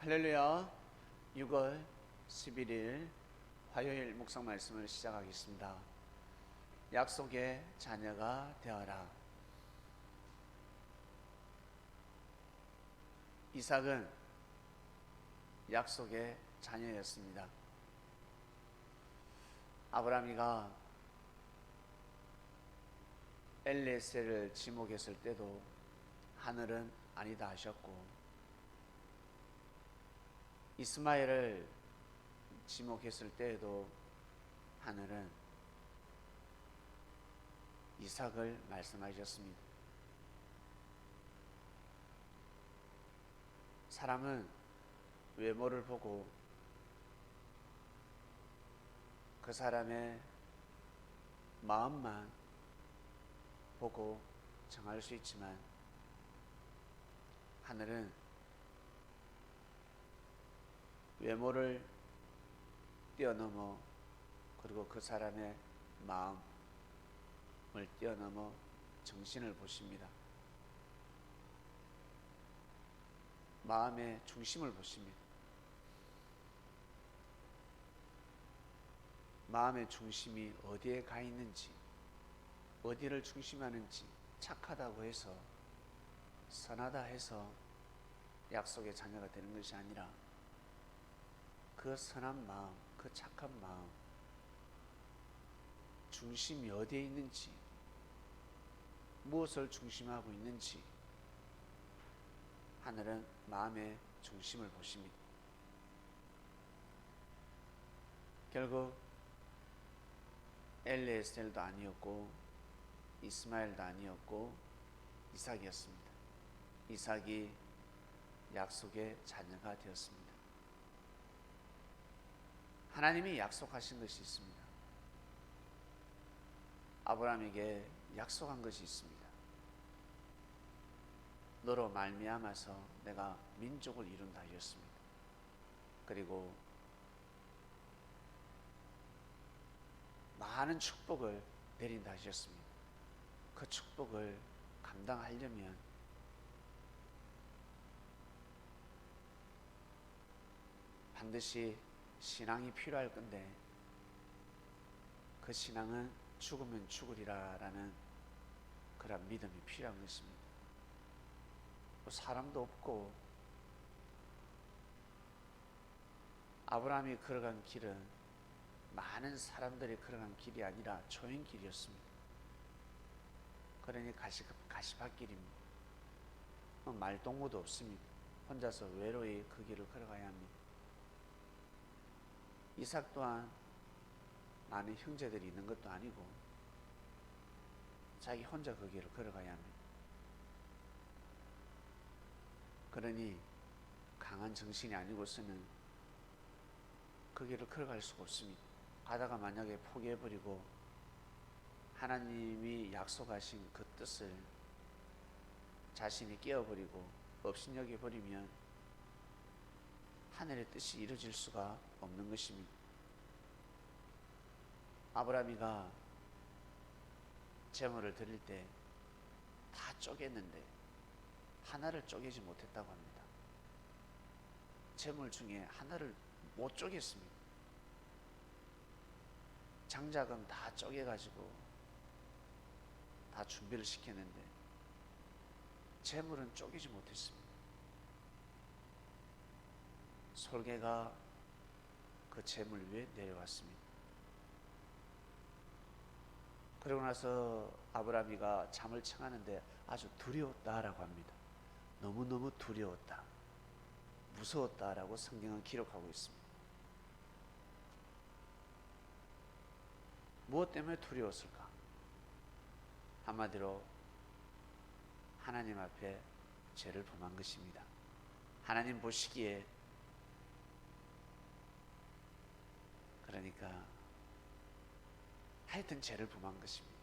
할렐루야 6월 11일 화요일 묵상 말씀을 시작하겠습니다. 약속의 자녀가 되어라. 이삭은 약속의 자녀였습니다. 아브라함이가 엘레세를 지목했을 때도 하늘은 아니다 하셨고 이스마엘을 지목했을 때에도 하늘은 이삭을 말씀하셨습니다. 사람은 외모를 보고 그 사람의 마음만 보고 정할 수 있지만 하늘은 외모를 뛰어넘어 그리고 그 사람의 마음을 뛰어넘어 정신을 보십니다. 마음의 중심을 보십니다. 마음의 중심이 어디에 가 있는지, 어디를 중심하는지 착하다고 해서 선하다 해서 약속의 자녀가 되는 것이 아니라 그 선한 마음, 그 착한 마음, 중심이 어디에 있는지, 무엇을 중심하고 있는지, 하늘은 마음의 중심을 보십니다. 결국 엘레스텔도 아니었고 이스마엘도 아니었고 이삭이었습니다. 이삭이 약속의 자녀가 되었습니다. 하나님이 약속하신 것이 있습니다. 아브라함에게 약속한 것이 있습니다. 너로 말미암아서 내가 민족을 이룬다 하셨습니다. 그리고 많은 축복을 내린다 하셨습니다. 그 축복을 감당하려면 반드시 신앙이 필요할 건데 그 신앙은 죽으면 죽으리라라는 그런 믿음이 필요한 것입니다. 뭐 사람도 없고 아브라함이 걸어간 길은 많은 사람들이 걸어간 길이 아니라 초행 길이었습니다. 그러니 가시, 가시밭길입니다. 뭐 말동무도 없습니다. 혼자서 외로이 그 길을 걸어가야 합니다. 이삭 또한 많은 형제들이 있는 것도 아니고 자기 혼자 그 길을 걸어가야 합니다. 그러니 강한 정신이 아니고서는 그 길을 걸어갈 수가 없습니다. 가다가 만약에 포기해버리고 하나님이 약속하신 그 뜻을 자신이 깨어버리고 업신여겨버리면 하늘의 뜻이 이루어질 수가 없는 것입니다. 아브라함이가 제물을 드릴 때 다 쪼갰는데 하나를 쪼개지 못했다고 합니다. 제물 중에 하나를 못 쪼갰습니다. 장작은 다 쪼개가지고 다 준비를 시켰는데 제물은 쪼개지 못했습니다. 솔개가 그 재물 위에 내려왔습니다. 그러고 나서 아브라함이가 잠을 청하는데 아주 두려웠다라고 합니다. 너무너무 두려웠다. 무서웠다라고 성경은 기록하고 있습니다. 무엇 때문에 두려웠을까? 한마디로 하나님 앞에 죄를 범한 것입니다. 하나님 보시기에 그러니까 하여튼 죄를 범한 것입니다.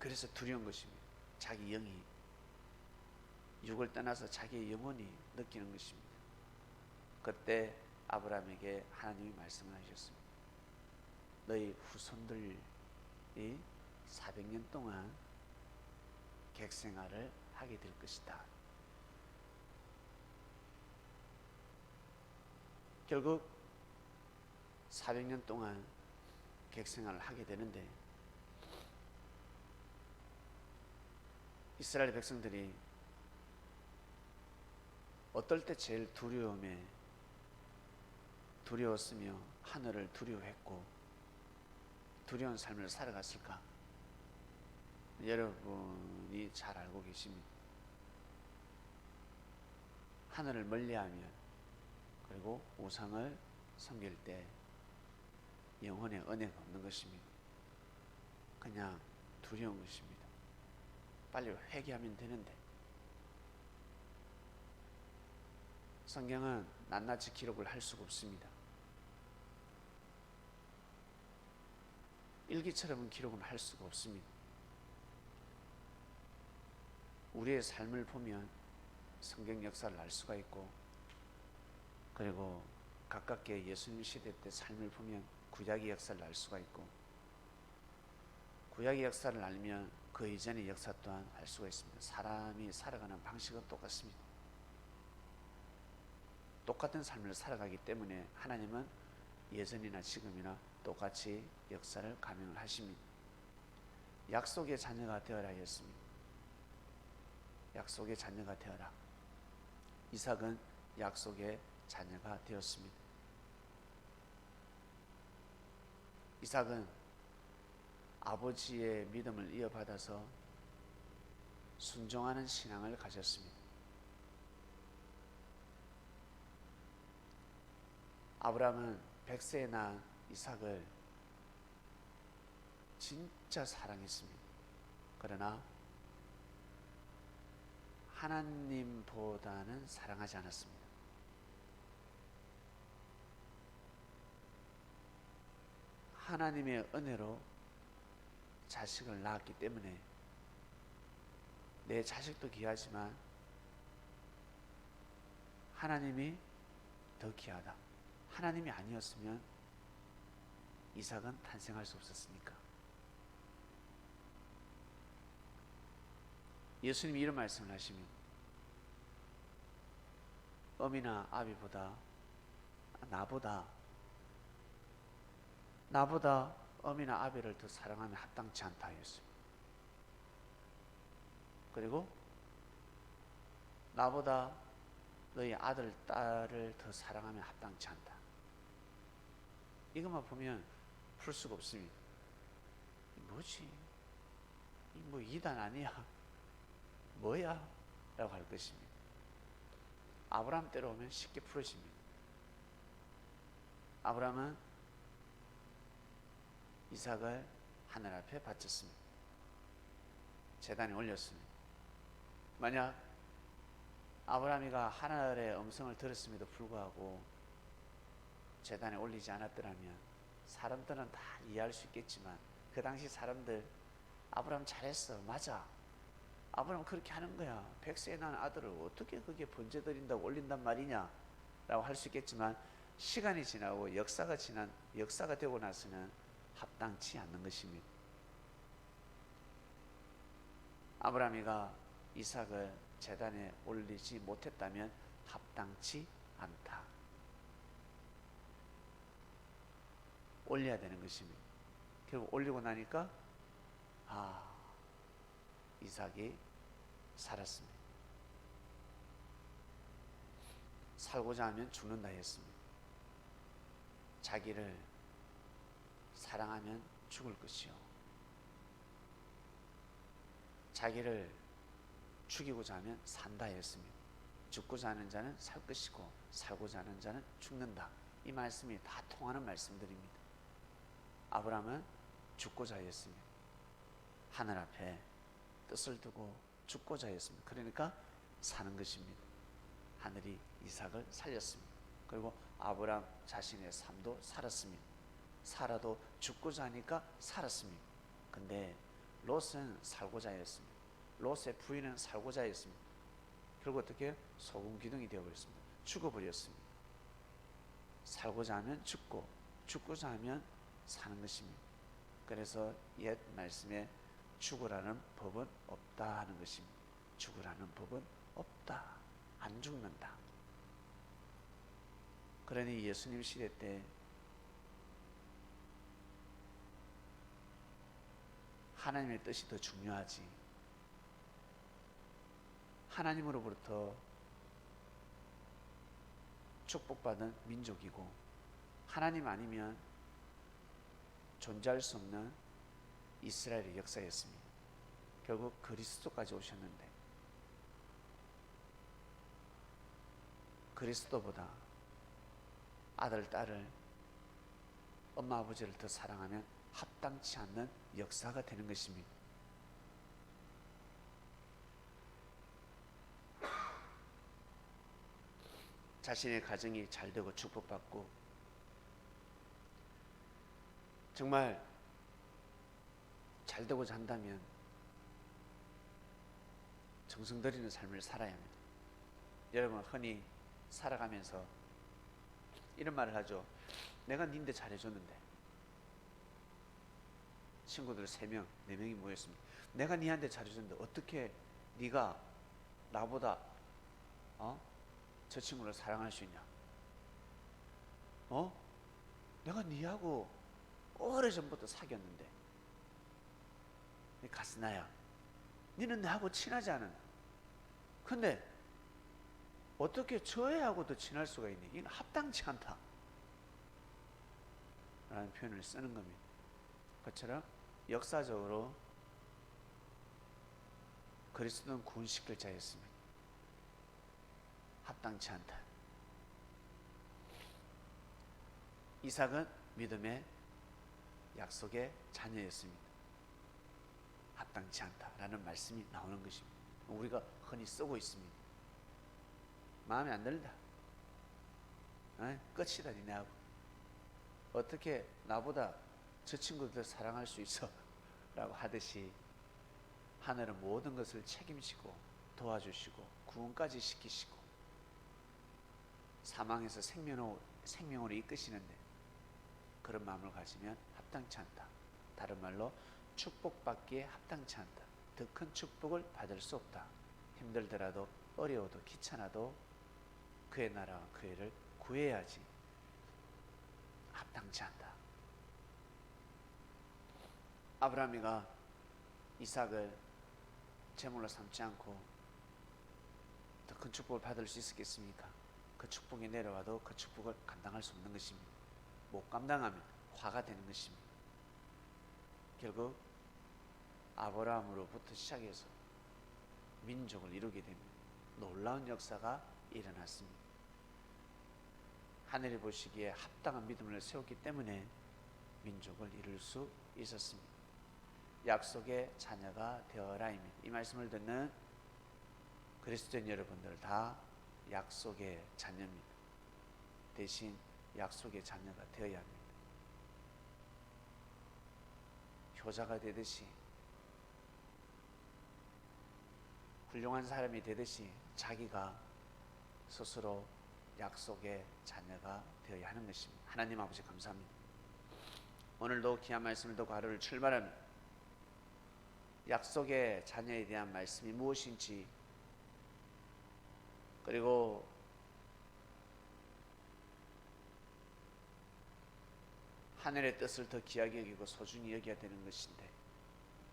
그래서 두려운 것입니다. 자기 영이 육을 떠나서 자기의 영혼이 느끼는 것입니다. 그때 아브라함에게 하나님이 말씀을 하셨습니다. 너희 후손들이 400년 동안 객생활을 하게 될 것이다. 결국 400년 동안 객생활을 하게 되는데 이스라엘 백성들이 어떨 때 제일 두려움에 두려웠으며 하늘을 두려워했고 두려운 삶을 살아갔을까? 여러분이 잘 알고 계십니다. 하늘을 멀리하면 그리고 우상을 섬길 때 영혼의 은혜가 없는 것입니다. 그냥 두려운 것입니다. 빨리 회개하면 되는데 성경은 낱낱이 기록을 할 수가 없습니다. 일기처럼은 기록은 할 수가 없습니다. 우리의 삶을 보면 성경 역사를 알 수가 있고 그리고 가깝게 예수님 시대 때 삶을 보면 구약의 역사를 알 수가 있고 구약의 역사를 알면 그 이전의 역사 또한 알 수가 있습니다. 사람이 살아가는 방식은 똑같습니다. 똑같은 삶을 살아가기 때문에 하나님은 예전이나 지금이나 똑같이 역사를 감행을 하십니다. 약속의 자녀가 되어라 했습니다. 약속의 자녀가 되어라. 이삭은 약속의 자녀가 되었습니다. 이삭은 아버지의 믿음을 이어받아서 순종하는 신앙을 가졌습니다. 아브라함은 백세에 낳은 이삭을 진짜 사랑했습니다. 그러나 하나님보다는 사랑하지 않았습니다. 하나님의 은혜로 자식을 낳았기 때문에 내 자식도 귀하지만 하나님이 더 귀하다. 하나님이 아니었으면 이삭은 탄생할 수 없었으니까. 예수님이 이런 말씀을 하십니다. 어미나 아비보다 나보다 나보다 어미나 아비를 더 사랑하면 합당치 않다 했습니다. 그리고 나보다 너희 아들, 딸을 더 사랑하면 합당치 않다. 이것만 보면 풀 수가 없습니다. 뭐지? 뭐 이단 아니야? 뭐야? 라고 할 것입니다. 아브라함 때로 오면 쉽게 풀어집니다. 아브라함은 이삭을 하늘 앞에 바쳤습니다. 재단에 올렸습니다. 만약 아브라함이가 하늘의 음성을 들었음에도 불구하고 재단에 올리지 않았더라면 사람들은 다 이해할 수 있겠지만 그 당시 사람들 아브라함 잘했어 맞아 아브라함 그렇게 하는 거야 백세에 난 아들을 어떻게 그게 번제 드린다고 올린단 말이냐 라고 할 수 있겠지만 시간이 지나고 역사가 지난 역사가 되고 나서는 합당치 않는 것입니다 아브라함이가 이삭을 재단에 올리지 못했다면 합당치 않다 올려야 되는 것입니다. 결국 올리고 나니까 아 이삭이 살았습니다. 살고자 하면 죽는다 했습니다. 자기를 사랑하면 죽을 것이요. 자기를 죽이고자 하면 산다 했습니다. 죽고자 하는 자는 살 것이고 살고자 하는 자는 죽는다. 이 말씀이 다 통하는 말씀들입니다. 아브라함은 죽고자 했습니다. 하늘 앞에 뜻을 두고 죽고자 했습니다. 그러니까 사는 것입니다. 하늘이 이삭을 살렸습니다. 그리고 아브라함 자신의 삶도 살았습니다. 살아도 죽고자 하니까 살았습니다. 근데 롯은 살고자 했습니다. 롯의 부인은 살고자 했습니다. 결국 어떻게 소금 기둥이 되어버렸습니다. 죽어버렸습니다. 살고자 하면 죽고 죽고자 하면 사는 것입니다. 그래서 옛 말씀에 죽으라는 법은 없다 하는 것입니다. 죽으라는 법은 없다. 안 죽는다. 그러니 예수님 시대 때 하나님의 뜻이 더 중요하지. 하나님으로부터 축복받은 민족이고 하나님 아니면 존재할 수 없는 이스라엘의 역사였습니다. 결국 그리스도까지 오셨는데 그리스도보다 아들, 딸을 엄마, 아버지를 더 사랑하면 합당치 않는 역사가 되는 것입니다. 자신의 가정이 잘 되고 축복받고 정말 잘 되고자 한다면 정성 들이는 삶을 살아야 합니다. 여러분 흔히 살아가면서 이런 말을 하죠. 내가 니인데 잘해줬는데 친구들 세 명, 네 명이 모였습니다. 내가 니한테 잘해줬는데 어떻게 네가 나보다 어? 저 친구를 사랑할 수 있냐? 어? 내가 니하고 오래전부터 사귀었는데 네 가스나야 니는 나하고 친하지 않은 근데 어떻게 저 애하고도 친할 수가 있니? 이건 합당치 않다 라는 표현을 쓰는 겁니다 그처럼 역사적으로 그리스도는 구원시킬 자였습니다 합당치 않다 이삭은 믿음의 약속의 자녀였습니다 합당치 않다라는 말씀이 나오는 것입니다. 우리가 흔히 쓰고 있습니다. 마음에 안 들다. 어? 끝이다 니네하고. 어떻게 나보다 저 친구들 사랑할 수 있어? 라고 하듯이 하늘은 모든 것을 책임지고 도와주시고 구원까지 시키시고 사망에서 생명으로, 생명으로 이끄시는데 그런 마음을 가지면 합당치 않다. 다른 말로 축복받기에 합당치 않다. 더 큰 축복을 받을 수 없다. 힘들더라도 어려워도 귀찮아도 그의 나라와 그의 를 구해야지. 합당치 않다. 아브라함이가 이삭을 제물로 삼지 않고 더 큰 축복을 받을 수 있었겠습니까? 그 축복이 내려와도 그 축복을 감당할 수 없는 것입니다. 못 감당하면 화가 되는 것입니다. 결국 아브라함으로부터 시작해서 민족을 이루게 됩니다. 놀라운 역사가 일어났습니다. 하늘이 보시기에 합당한 믿음을 세웠기 때문에 민족을 이룰 수 있었습니다. 약속의 자녀가 되어라입니다. 이 말씀을 듣는 그리스도인 여러분들 다 약속의 자녀입니다. 대신 약속의 자녀가 되어야 합니다. 효자가 되듯이 훌륭한 사람이 되듯이 자기가 스스로 약속의 자녀가 되어야 하는 것입니다. 하나님 아버지 감사합니다. 오늘도 귀한 말씀을 듣고 하루를 출발합니다. 약속의 자녀에 대한 말씀이 무엇인지 그리고 하늘의 뜻을 더 귀하게 여기고 소중히 여겨야 되는 것인데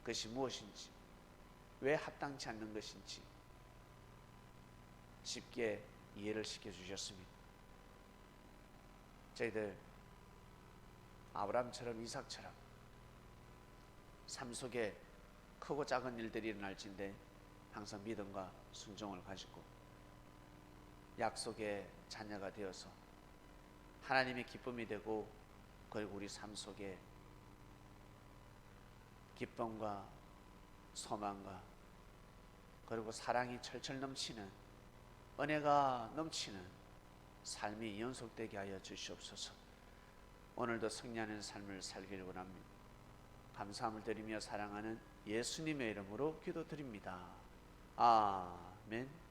그것이 무엇인지 왜 합당치 않는 것인지 쉽게 이해를 시켜 주셨습니다. 저희들 아브라함처럼 이삭처럼 삶 속에 크고 작은 일들이 일어날진데 항상 믿음과 순종을 가지고 약속의 자녀가 되어서 하나님의 기쁨이 되고 그리고 우리 삶 속에 기쁨과 소망과 그리고 사랑이 철철 넘치는 은혜가 넘치는 삶이 연속되게 하여 주시옵소서. 오늘도 승리하는 삶을 살기를 원합니다. 감사함을 드리며 사랑하는 예수님의 이름으로 기도드립니다. 아멘.